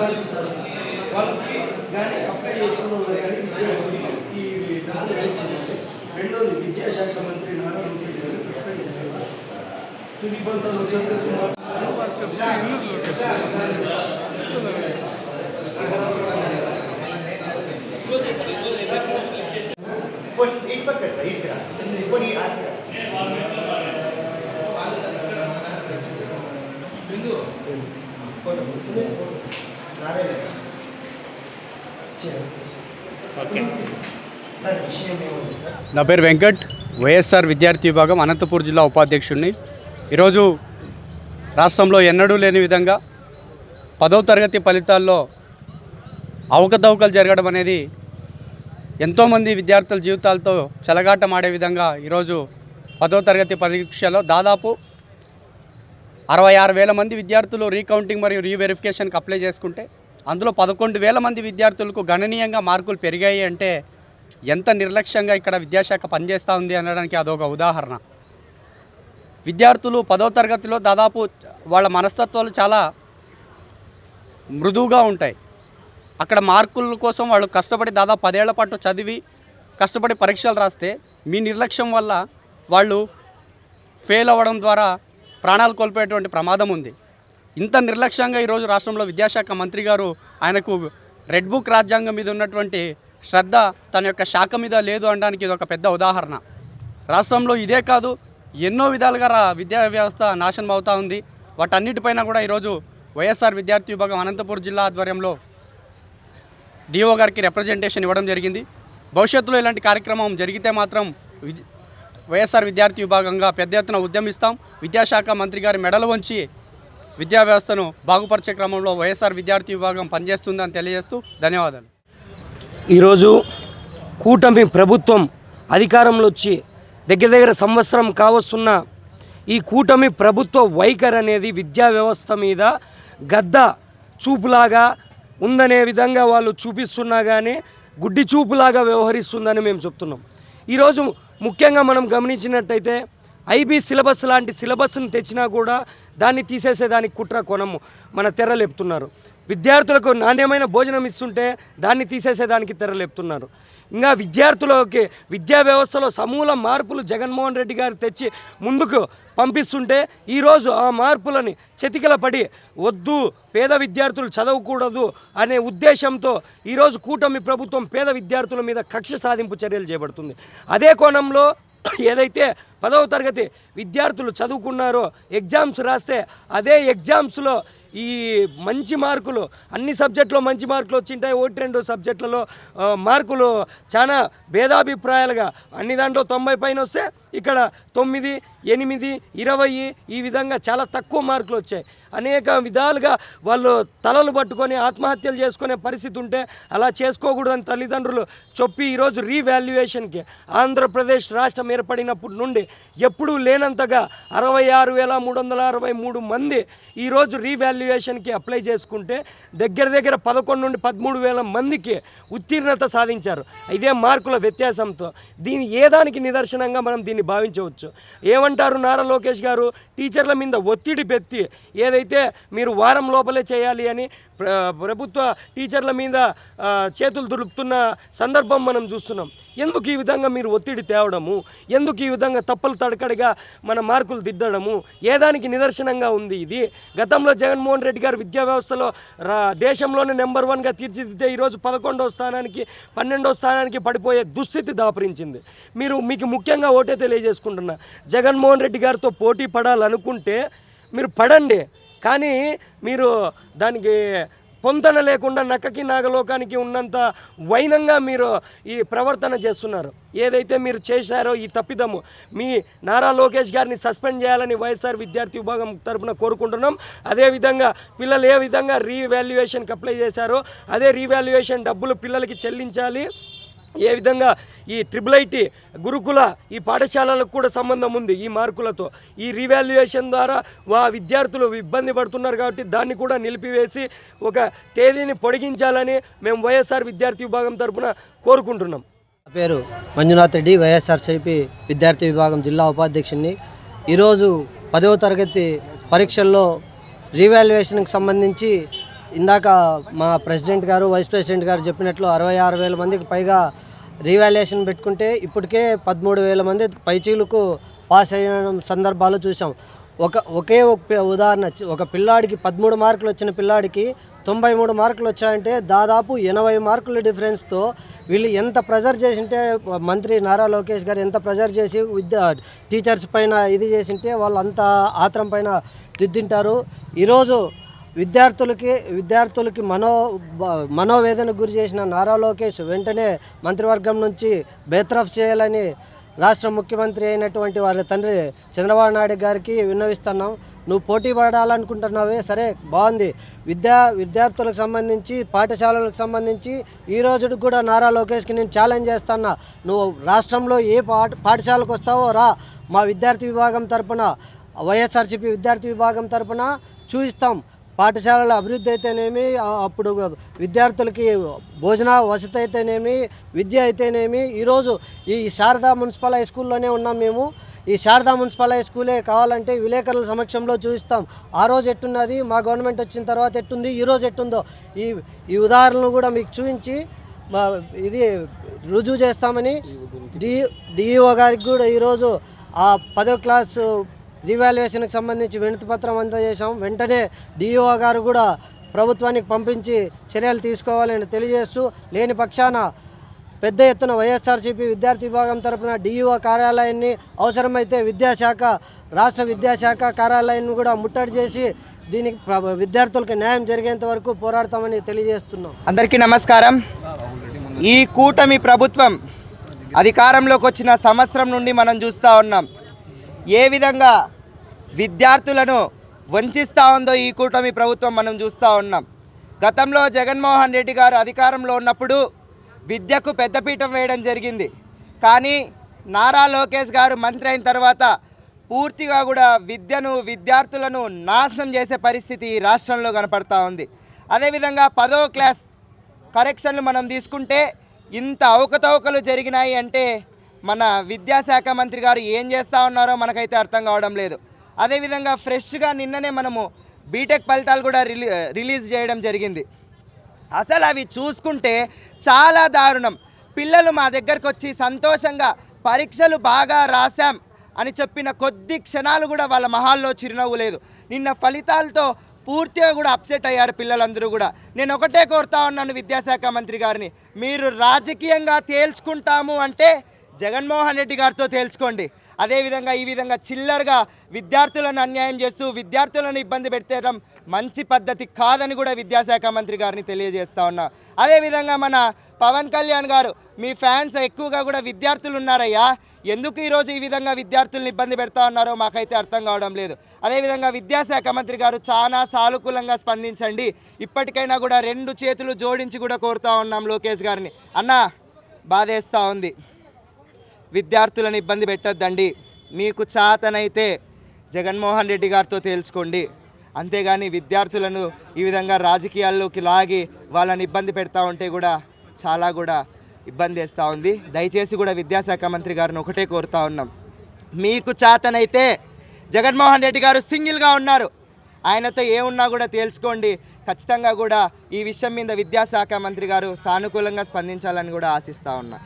సంపాదించాలి. వాళ్ళకి కానీ అప్లై చేసుకున్న కానీ విద్యా ఈ నాలుగు రెండోది విద్యాశాఖ మంత్రి నారా లోకేష్ గారిని సస్పెండ్ చేశారు. తుది పంతం వచ్చేంత చందు. ఫోటో. నా పేరు వెంకట్ వైఎస్ఆర్ విద్యార్థి విభాగం అనంతపూర్ జిల్లా ఉపాధ్యక్షుడిని. ఈరోజు రాష్ట్రంలో ఎన్నడూ లేని విధంగా పదవ తరగతి ఫలితాల్లో అవకతవకలు జరగడం అనేది ఎంతోమంది విద్యార్థుల జీవితాలతో చెలగాటమాడే విధంగా ఈరోజు పదవ తరగతి పరీక్షలో దాదాపు అరవై ఆరు వేల మంది విద్యార్థులు రీకౌంటింగ్ మరియు రీవెరిఫికేషన్కి అప్లై చేసుకుంటే అందులో పదకొండు వేల మంది విద్యార్థులకు గణనీయంగా మార్కులు పెరిగాయి అంటే ఎంత నిర్లక్ష్యంగా ఇక్కడ విద్యాశాఖ పనిచేస్తూ ఉంది అనడానికి అదొక ఉదాహరణ. విద్యార్థులు పదో తరగతిలో దాదాపు వాళ్ళ మనస్తత్వాలు చాలా మృదువుగా ఉంటాయి. అక్కడ మార్కుల కోసం వాళ్ళు కష్టపడి దాదాపు పదేళ్ళ పాటు చదివి కష్టపడి పరీక్షలు రాస్తే మీ నిర్లక్ష్యం వల్ల వాళ్ళు ఫెయిల్ అవ్వడం ద్వారా ప్రాణాలు కోల్పోయేటువంటి ప్రమాదం ఉంది. ఇంత నిర్లక్ష్యంగా ఈరోజు రాష్ట్రంలో విద్యాశాఖ మంత్రి గారు ఆయనకు రెడ్ బుక్ రాజ్యాంగం మీద ఉన్నటువంటి శ్రద్ధ తన యొక్క శాఖ మీద లేదు అనడానికి ఇది ఒక పెద్ద ఉదాహరణ. రాష్ట్రంలో ఇదే కాదు ఎన్నో విధాలుగా రా విద్యా వ్యవస్థ నాశనం అవుతూ ఉంది. వాటన్నిటిపైన కూడా ఈరోజు వైఎస్ఆర్ విద్యార్థి విభాగం అనంతపురం జిల్లా ఆధ్వర్యంలో డిఓ గారికి రిప్రజెంటేషన్ ఇవ్వడం జరిగింది. భవిష్యత్తులో ఇలాంటి కార్యక్రమం జరిగితే మాత్రం వైఎస్ఆర్ విద్యార్థి విభాగంగా పెద్ద ఎత్తున ఉద్యమిస్తాం. విద్యాశాఖ మంత్రి గారి మెడలు వంచి విద్యా వ్యవస్థను బాగుపరిచే క్రమంలో వైఎస్ఆర్ విద్యార్థి విభాగం పనిచేస్తుందని తెలియజేస్తూ ధన్యవాదాలు. ఈరోజు కూటమి ప్రభుత్వం అధికారంలో వచ్చి దగ్గర దగ్గర సంవత్సరం కావస్తున్న ఈ కూటమి ప్రభుత్వ వైఖరి అనేది విద్యా వ్యవస్థ మీద గద్ద చూపులాగా ఉందనే విధంగా వాళ్ళు చూపిస్తున్నా కానీ గుడ్డి చూపులాగా వ్యవహరిస్తుందని మేము చెప్తున్నాం. ఈరోజు ముఖ్యంగా మనం గమనించినట్టయితే ఐబీ సిలబస్ లాంటి సిలబస్ను తెచ్చినా కూడా దాన్ని తీసేసేదానికి కుట్ర కొనము. మన తెరలేపుతున్నారు విద్యార్థులకు నాణ్యమైన భోజనం ఇస్తుంటే దాన్ని తీసేసేదానికి తెరలేపుతున్నారు ఇంకా విద్యార్థులకి విద్యా వ్యవస్థలో సమూల మార్పులు జగన్మోహన్ రెడ్డి గారు తెచ్చి ముందుకు పంపిస్తుంటే ఈరోజు ఆ మార్పులని చెతికిల పడి వద్దు పేద విద్యార్థులు చదవకూడదు అనే ఉద్దేశంతో ఈరోజు కూటమి ప్రభుత్వం పేద విద్యార్థుల మీద కక్ష సాధింపు చర్యలు చేపడుతుంది. అదే కోణంలో ఏదైతే పదవ తరగతి విద్యార్థులు చదువుకున్నారో ఎగ్జామ్స్ రాస్తే అదే ఎగ్జామ్స్లో ఈ మంచి మార్కులు అన్ని సబ్జెక్టులో మంచి మార్కులు వచ్చింటాయి. ఒకటి రెండు సబ్జెక్టులలో మార్కులు చాలా భేదాభిప్రాయాలుగా. అన్ని దాంట్లో తొంభై పైన వస్తే ఇక్కడ తొమ్మిది ఎనిమిది ఇరవై ఈ విధంగా చాలా తక్కువ మార్కులు వచ్చాయి. అనేక విధాలుగా వాళ్ళు తలలు పట్టుకొని ఆత్మహత్యలు చేసుకునే పరిస్థితి ఉంటే అలా చేసుకోకూడదని తల్లిదండ్రులు చెప్పి ఈరోజు రీవాల్యుయేషన్కి ఆంధ్రప్రదేశ్ రాష్ట్రం ఏర్పడినప్పటి నుండి ఎప్పుడూ లేనంతగా అరవై ఆరు వేల మూడు వందల అరవై మూడు మంది ఈరోజు రీవాల్యుయేషన్కి అప్లై చేసుకుంటే దగ్గర దగ్గర పదకొండు నుండి పదమూడు వేల మందికి ఉత్తీర్ణత సాధించారు. ఇదే మార్కుల వ్యత్యాసంతో దీని ఏ దానికి నిదర్శనంగా మనం దీన్ని భావించవచ్చు. ఏమంటారు నారా లోకేష్ గారు? టీచర్ల మీద ఒత్తిడి పెట్టి ఏదైతే మీరు వారం లోపలే చేయాలి అని ప్రభుత్వ టీచర్ల మీద చేతులు దులుపుతున్న సందర్భం మనం చూస్తున్నాం. ఎందుకు ఈ విధంగా మీరు ఒత్తిడి తేవడము? ఎందుకు ఈ విధంగా తప్పులు తడకడిగా మన మార్కులు దిద్దడము? ఏ దానికి నిదర్శనంగా ఉంది ఇది? గతంలో జగన్మోహన్ రెడ్డి గారు విద్యా వ్యవస్థలో రా దేశంలోనే నెంబర్ వన్గా తీర్చిదిద్దే ఈరోజు పదకొండవ స్థానానికి పన్నెండవ స్థానానికి పడిపోయే దుస్థితి దాపరించింది. మీరు మీకు ముఖ్యంగా ఓటే తెలియజేసుకుంటున్నా. జగన్మోహన్ రెడ్డి గారితో పోటీ పడాలనుకుంటే మీరు పడండి. కానీ మీరు దానికి పొంతన లేకుండా నక్కకి నాగలోకానికి ఉన్నంత వైనంగా మీరు ఈ ప్రవర్తన చేస్తున్నారు. ఏదైతే మీరు చేశారో ఈ తప్పిదము మీ నారా లోకేష్ గారిని సస్పెండ్ చేయాలని వైఎస్ఆర్ విద్యార్థి విభాగం తరపున కోరుకుంటున్నాం. అదేవిధంగా పిల్లలు ఏ విధంగా రీవాల్యుయేషన్కి అప్లై చేశారో అదే రీవాల్యుయేషన్ డబ్బులు పిల్లలకి చెల్లించాలి. ఏ విధంగా ఈ ట్రిపుల్ ఐటీ గురుకుల ఈ పాఠశాలలకు కూడా సంబంధం ఉంది ఈ మార్కులతో. ఈ రీవాల్యుయేషన్ ద్వారా వా విద్యార్థులు ఇబ్బంది పడుతున్నారు కాబట్టి దాన్ని కూడా నిలిపివేసి ఒక తేదీని పొడిగించాలని మేము వైఎస్ఆర్ విద్యార్థి విభాగం తరఫున కోరుకుంటున్నాం. పేరు మంజునాథ్ రెడ్డి వైఎస్ఆర్సీపీ విద్యార్థి విభాగం జిల్లా ఉపాధ్యక్షుడిని ఈరోజు పదవ తరగతి పరీక్షల్లో రీవాల్యుయేషన్కి సంబంధించి ఇందాక మా ప్రెసిడెంట్ గారు వైస్ ప్రెసిడెంట్ గారు చెప్పినట్లు అరవై ఆరు వేల మందికి పైగా రీవాల్యుయేషన్ పెట్టుకుంటే ఇప్పటికే పదమూడు వేల మంది పైచీలకు పాస్ అయిన సందర్భాలు చూసాం ఒక ఒకే ఒక ఉదాహరణ ఒక పిల్లాడికి పదమూడు మార్కులు వచ్చిన పిల్లాడికి తొంభై మూడు మార్కులు వచ్చాయంటే దాదాపు ఎనభై మార్కుల డిఫరెన్స్తో వీళ్ళు ఎంత ప్రెజర్ చేసింటే మంత్రి నారా లోకేష్ గారు ఎంత ప్రెజర్ చేసి విద్యా టీచర్స్ పైన ఇది చేసింటే వాళ్ళు అంత ఆత్రం పైన దిద్దింటారు. ఈరోజు విద్యార్థులకి విద్యార్థులకి మనో బ- గురి చేసిన నారా లోకేష్ వెంటనే మంత్రివర్గం నుంచి బేతరఫ్ చేయాలని రాష్ట్ర ముఖ్యమంత్రి అయినటువంటి వారి తండ్రి చంద్రబాబు నాయుడు గారికి విన్నవిస్తున్నాం. నువ్వు పోటీ పడాలనుకుంటున్నావే సరే బాగుంది. విద్యా విద్యార్థులకు సంబంధించి పాఠశాలలకు సంబంధించి ఈ రోజుకి కూడా నారా లోకేష్కి నేను ఛాలెంజ్ చేస్తున్నా. నువ్వు రాష్ట్రంలో ఏ పాఠ పాఠశాలకు వస్తావో రా. మా విద్యార్థి విభాగం తరపున వైఎస్ఆర్సీపీ విద్యార్థి విభాగం తరపున చూపిస్తాం పాఠశాలల అభివృద్ధి అయితేనేమి అప్పుడు విద్యార్థులకి భోజన వసతి అయితేనేమి విద్య అయితేనేమి ఈరోజు ఈ శారదా మున్సిపల్ హై స్కూల్లోనే ఉన్నాం మేము. ఈ శారదా మున్సిపల్ హై స్కూలే కావాలంటే విలేకరుల సమక్షంలో చూపిస్తాం. ఆ రోజు ఎట్టున్నది మా గవర్నమెంట్ వచ్చిన తర్వాత ఎట్టుంది ఈ రోజు ఎట్టుందో. ఈ ఈ ఉదాహరణలు కూడా మీకు చూపించి మా ఇది రుజువు చేస్తామని డి డిఈఓ గారికి కూడా ఈరోజు ఆ పదో క్లాసు రీవాల్యుయేషన్కి సంబంధించి వినతి పత్రం అందజేశాం. వెంటనే డిఓ గారు కూడా ప్రభుత్వానికి పంపించి చర్యలు తీసుకోవాలని తెలియజేస్తూ లేని పక్షాన పెద్ద ఎత్తున వైఎస్ఆర్సీపీ విద్యార్థి విభాగం తరపున డిఈఓ కార్యాలయాన్ని అవసరమైతే విద్యాశాఖ రాష్ట్ర విద్యాశాఖ కార్యాలయాన్ని కూడా ముట్టడి చేసి దీనికి ప్ర- విద్యార్థులకు న్యాయం జరిగేంత వరకు పోరాడతామని తెలియజేస్తున్నాం. అందరికీ నమస్కారం. ఈ కూటమి ప్రభుత్వం అధికారంలోకి వచ్చిన సంవత్సరం నుండి మనం చూస్తూ ఉన్నాం. ఏ విధంగా విద్యార్థులను వంచిస్తూ ఉందో ఈ కూటమి ప్రభుత్వం మనం చూస్తూ ఉన్నాం. గతంలో జగన్మోహన్ రెడ్డి గారు అధికారంలో ఉన్నప్పుడు విద్యకు పెద్దపీఠం వేయడం జరిగింది. కానీ నారా లోకేష్ గారు మంత్రి అయిన తర్వాత పూర్తిగా కూడా విద్యను విద్యార్థులను నాశనం చేసే పరిస్థితి ఈ రాష్ట్రంలో కనపడతా ఉంది. అదేవిధంగా పదో క్లాస్ కరెక్షన్లు మనం తీసుకుంటే ఇంత అవకతవకలు జరిగినాయి అంటే మన విద్యాశాఖ మంత్రి గారు ఏం చేస్తూ ఉన్నారో మనకైతే అర్థం కావడం లేదు. అదేవిధంగా ఫ్రెష్గా నిన్ననే మనము బీటెక్ ఫలితాలు కూడా రిలీ రిలీజ్ చేయడం జరిగింది. అసలు అవి చూసుకుంటే చాలా దారుణం. పిల్లలు మా దగ్గరకు వచ్చి సంతోషంగా పరీక్షలు బాగా రాశాం అని చెప్పిన కొద్ది క్షణాలు కూడా వాళ్ళ మహాల్లో చిరునవ్వు లేదు. నిన్న ఫలితాలతో పూర్తిగా కూడా అప్సెట్ అయ్యారు పిల్లలందరూ కూడా. నేను ఒకటే కోరుతా ఉన్నాను విద్యాశాఖ మంత్రి గారిని. మీరు రాజకీయంగా తేల్చుకుంటాము అంటే జగన్మోహన్ రెడ్డి గారితో తేల్చుకోండి. అదేవిధంగా ఈ విధంగా చిల్లరగా విద్యార్థులను అన్యాయం చేస్తూ విద్యార్థులను ఇబ్బంది పెట్టడం మంచి పద్ధతి కాదని కూడా విద్యాశాఖ మంత్రి గారిని తెలియజేస్తా ఉన్నా. అదేవిధంగా మన పవన్ కళ్యాణ్ గారు మీ ఫ్యాన్స్ ఎక్కువగా కూడా విద్యార్థులు ఉన్నారయ్యా. ఎందుకు ఈరోజు ఈ విధంగా విద్యార్థులను ఇబ్బంది పెడతా ఉన్నారో మాకైతే అర్థం కావడం లేదు. అదేవిధంగా విద్యాశాఖ మంత్రి గారు చాలా సానుకూలంగా స్పందించండి. ఇప్పటికైనా కూడా రెండు చేతులు జోడించి కూడా కోరుతా ఉన్నాం లోకేష్ గారిని. అన్నా బాధేస్తూ ఉంది. విద్యార్థులను ఇబ్బంది పెట్టొద్దండి. మీకు చాతనైతే జగన్మోహన్ రెడ్డి గారితో తేల్చుకోండి అంతేగాని విద్యార్థులను ఈ విధంగా రాజకీయాల్లోకి లాగి వాళ్ళని ఇబ్బంది పెడతా ఉంటే కూడా చాలా కూడా ఇబ్బంది వేస్తూ ఉంది. దయచేసి కూడా విద్యాశాఖ మంత్రి గారిని ఒకటే కోరుతా ఉన్నాం. మీకు చాతనైతే జగన్మోహన్ రెడ్డి గారు సింగిల్గా ఉన్నారు. ఆయనతో ఏమున్నా కూడా తేల్చుకోండి ఖచ్చితంగా కూడా ఈ విషయం మీద విద్యాశాఖ మంత్రి గారు సానుకూలంగా స్పందించాలని కూడా ఆశిస్తూ ఉన్నా.